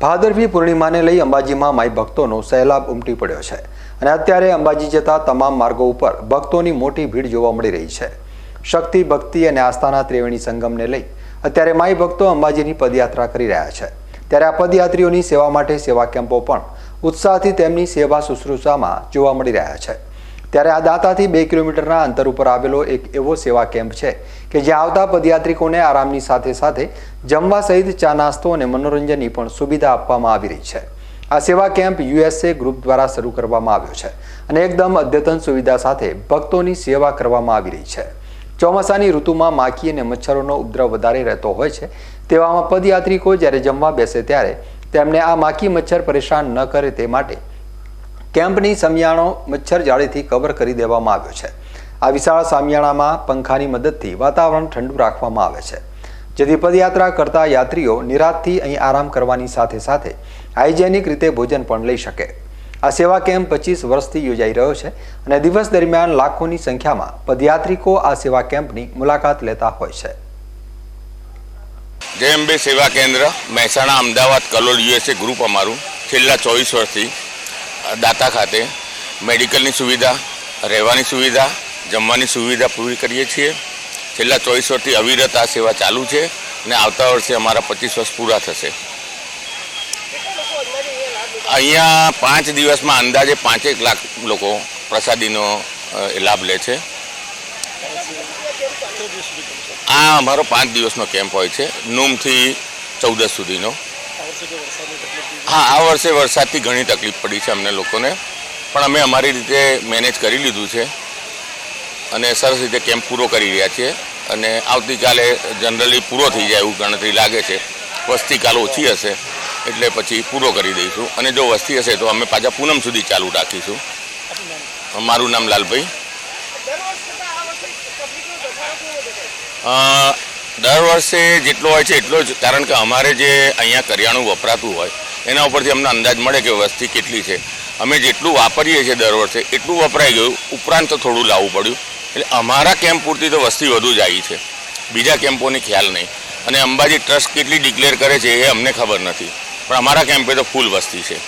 ભાદરવી પૂર્ણિમાને લઈ અંબાજીમાં માઈ ભક્તોનો સહેલાબ ઉમટી પડ્યો છે અને અત્યારે અંબાજી જતા તમામ માર્ગો ઉપર ભક્તોની મોટી ભીડ જોવા મળી રહી છે. શક્તિ, ભક્તિ અને આસ્થાના ત્રિવેણી સંગમને લઈ અત્યારે માઈ ભક્તો અંબાજીની પદયાત્રા કરી રહ્યા છે. ત્યારે આ પદયાત્રીઓની સેવા માટે સેવા કેમ્પો પણ ઉત્સાહથી તેમની સેવા શુશ્રૂષામાં જોવા મળી રહ્યા છે. ત્યારે આ દાતાથી બે કિલોમીટરના અંતર ઉપર આવેલો એક એવો સેવા કેમ્પ છે કે જ્યાં આવતા પદયાત્રિકોને આરામની સાથે સાથે જમવા સહિત ચા નાસ્તો અને મનોરંજનની પણ સુવિધા આપવામાં આવી રહી છે. આ સેવા કેમ્પ યુએસએ ગ્રુપ દ્વારા શરૂ કરવામાં આવ્યો છે અને એકદમ અદ્યતન સુવિધા સાથે ભક્તોની સેવા કરવામાં આવી રહી છે. ચોમાસાની ઋતુમાં માખી અને મચ્છરોનો ઉપદ્રવ વધારે રહેતો હોય છે તેવામાં પદયાત્રિકો જ્યારે જમવા બેસે ત્યારે તેમને આ માખી મચ્છર પરેશાન ન કરે તે માટે કેમ્પની સમિયાણો મચ્છર જાળીથી કવર કરી દેવામાં આવ્યો છે. આ વિશાળ સામિયાણામાં પંખાની મદદથી વાતાવરણ ઠંડુ રાખવામાં આવે છે. જેથી પદયાત્રા કરતા યાત્રીઓ નિરાતથી અહીં આરામ કરવાની સાથે સાથે હાઇજેનિક રીતે ભોજન પણ લઈ શકે. આ સેવા કેમ્પ પચીસ વર્ષથી યોજાઈ રહ્યો છે અને દિવસ દરમિયાન લાખોની સંખ્યામાં પદયાત્રિકો આ સેવા કેમ્પની મુલાકાત લેતા હોય છે. જય સેવા કેન્દ્ર, મહેસાણા, અમદાવાદ, કલોલ, યુએસએ ગ્રુપ અમારું. છેલ્લા ચોવીસ વર્ષથી દાતા ખાતે મેડિકલની સુવિધા, રહેવાની સુવિધા, જમવાની સુવિધા પૂરી કરીએ છીએ. છેલ્લા ચોવીસ વર્ષથી અવિરત આ સેવા ચાલુ છે અને આવતા વર્ષે અમારા પચીસ વર્ષ પૂરા થશે. અહીંયા પાંચ દિવસમાં અંદાજે પાંચેક લાખ લોકો પ્રસાદીનો લાભ લે છે. આ અમારો પાંચ દિવસનો કેમ્પ હોય છે, નૂમથી ચૌદસ સુધીનો. હા આ વર્ષે વરસાદથી ઘણી તકલીફ પડી છે અમને લોકોને. પણ અમે અમારી રીતે મેનેજ કરી લીધું છે અને સરસ રીતે કેમ્પ પૂરો કરી રહ્યા છીએ અને આવતીકાલે જનરલી પૂરો થઈ જાય એવું ગણતરી લાગે છે. વસ્તી કાલ ઓછી હશે એટલે પછી પૂરો કરી દઈશું. અને જો વસ્તી હશે તો અમે પાછા પૂનમ સુધી ચાલુ રાખીશું. મારું નામ લાલભાઈ. દર વર્ષે જેટલો હોય છે એટલો જ, કારણ કે અમારે જે અહીંયા કરિયાણું વપરાતું હોય, એના ઉપરથી અમને અંદાજ મળે કે વસ્તી કેટલી છે. અમે જેટલું વાપરીએ છીએ દર વર્ષે, એટલું વપરાઈ ગયું. ઉપરાંત થોડું લાવવું પડ્યું. એટલે અમારા કેમ્પ પૂરતી તો વસ્તી વધુ જ આવી છે. બીજા કેમ્પોની ખ્યાલ નહીં. અને અંબાજી ટ્રસ્ટ કેટલી ડિક્લેર કરે છે એ અમને ખબર નથી. પણ અમારા કેમ્પે તો ફૂલ વસ્તી છે.